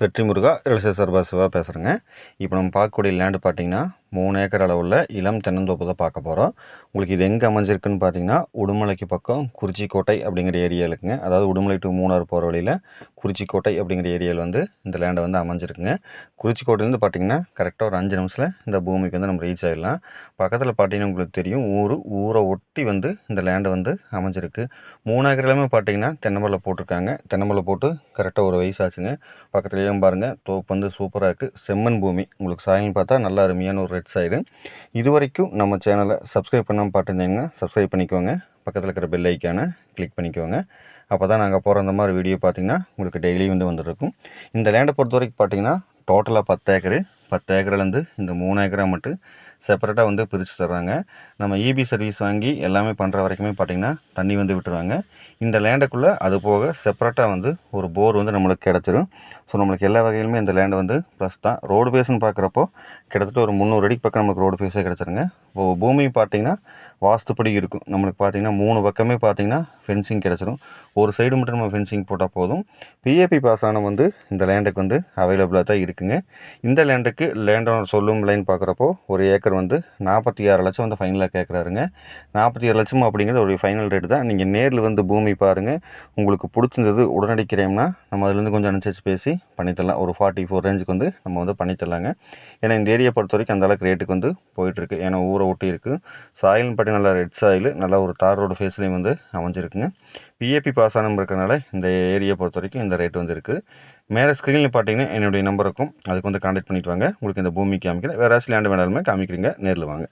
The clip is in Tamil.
வெற்றி முருகா எல்சே சர்பா சிவா பேசுகிறேங்க இப்போ நம்ம பார்க்கக்கூடிய லேண்டு பார்த்தீங்கன்னா மூணு ஏக்கர் அளவில் இளம் தென்னந்தோப்பு தான் பார்க்க போகிறோம் உங்களுக்கு இது எங்கே அமைஞ்சிருக்குன்னு பார்த்தீங்கன்னா உடுமலைக்கு பக்கம் குறிச்சிக்கோட்டை அப்படிங்கிற ஏரியா இருக்குங்க. அதாவது உடுமலை டு மூணாறு போகிற வழியில் குறிச்சிக்கோட்டை அப்படிங்கிற ஏரியாவில் வந்து இந்த லேண்டை வந்து அமைஞ்சிருக்குங்க. குறிச்சிக்கோட்டையிலேருந்து பார்த்தீங்கன்னா கரெக்டாக ஒரு அஞ்சு நிமிஷத்தில் இந்த பூமிக்கு வந்து நம்ம ரீச் ஆகிடலாம் பக்கத்தில் பார்த்தீங்கன்னா உங்களுக்கு தெரியும் ஊர் ஊரை ஒட்டி வந்து இந்த லேண்டை வந்து அமைஞ்சிருக்கு. மூணு ஏக்கர்லையுமே பார்த்தீங்கன்னா தென்னமலை போட்டிருக்காங்க. தென்னமலை போட்டு கரெக்டாக ஒரு வயசு ஆச்சுங்க பக்கத்துலேயும் பாருங்கள் தோப்பு வந்து சூப்பராக இருக்குது செம்மண் பூமி. உங்களுக்கு சாயல் பார்த்தா நல்லா அருமையான ஒரு ரெட் சைடு இது வரைக்கும் நம்ம சேனலை சப்ஸ்கிரைப் பண்ணாமல் பார்த்துருந்தீங்கன்னா சப்ஸ்கிரைப் பண்ணிக்கோங்க. பக்கத்தில் இருக்கிற பெல் ஐக்கானை கிளிக் பண்ணிக்கோங்க. அப்போ தான் நாங்கள் போகிற அந்த மாதிரி வீடியோ பார்த்தீங்கன்னா உங்களுக்கு டெய்லி வந்து வந்துருக்கும். இந்த லேண்டை பொறுத்த வரைக்கும் பார்த்தீங்கன்னா டோட்டலாக பத்து ஏக்கரு பத்து ஏக்கர்லேருந்து இந்த மூணு ஏக்கரா மட்டும் செப்பரேட்டாக வந்து பிரித்து தர்றாங்க. நம்ம இபி சர்வீஸ் வாங்கி எல்லாமே பண்ணுற வரைக்குமே பார்த்திங்கன்னா தண்ணி வந்து விட்டுருவாங்க. இந்த லேண்டுக்குள்ளே அது போக செப்பரேட்டாக வந்து ஒரு போர் வந்து நம்மளுக்கு கிடச்சிரும். ஸோ நம்மளுக்கு எல்லா வகையிலுமே இந்த லேண்டு வந்து ப்ளஸ் தான். ரோடு பேஸ்னு பார்க்குறப்போ கிட்டத்தட்ட ஒரு முந்நூறு அடிக்கு பக்கம் நமக்கு ரோடு பேஸே கிடச்சிருங்க. இப்போ பூமி பார்த்திங்கன்னா வாஸ்துப்படி இருக்கும். நம்மளுக்கு பார்த்திங்கன்னா மூணு பக்கமே பார்த்திங்கன்னா ஃபென்சிங் கிடச்சிரும். ஒரு சைடு மட்டும் நம்ம ஃபென்சிங் போட்டால் போதும். பிஏபி பாஸ் ஆன வந்து இந்த லேண்டுக்கு வந்து அவைலபிளாக தான் இருக்குங்க. இந்த லேண்டுக்கு லேண்ட் ஓனர் சொல்லும் லைன் பார்க்குறப்போ ஒரு ஏக்கர் வந்து நாற்பத்தி ஆறு லட்சம் வந்து ஃபைனலாக கேட்குறாருங்க. நாற்பத்தி ஆறு லட்சம் அப்படிங்கிறது ஒரு ஃபைனல் ரேட்டு தான். நீங்கள் நேரில் வந்து பூமி பாருங்கள் உங்களுக்கு பிடிச்சிருந்தது உடனடி நம்ம அதுலேருந்து கொஞ்சம் அனுசரித்து பேசி பண்ணித்தரலாம். ஒரு ஃபார்ட்டி ஃபோர் ரேஞ்சுக்கு வந்து நம்ம வந்து பண்ணித்தரலாங்க. ஏன்னா இந்த ஏரியா பொறுத்த வரைக்கும் அந்தளவுக்கு ரேட்டுக்கு வந்து போயிட்டுருக்கு. ஏன்னா ஊரை ஒட்டி இருக்குது சாயில்னு பார்த்தி நல்லா ரெட் சாயில் நல்லா ஒரு தார் ரோடு ஃபேஸ்லேயும் வந்து அமைஞ்சிருக்குங்க. பிஏபி பாஸ் ஆனம் இருக்கிறனால இந்த ஏரியா பொறுத்த வரைக்கும் இந்த ரேட் வந்து இருக்குது மேலே ஸ்க்ரீனில் பார்த்தீங்கன்னா என்னுடைய நம்பருக்கும் அதுக்கு வந்து கான்டாக்ட் பண்ணிட்டு வாங்க. உங்களுக்கு இந்த பூமி காமிக்கிறேன். வேறு லேண்டு வேணாலுமே காமிக்கிறீங்க. நேரில் வாங்க.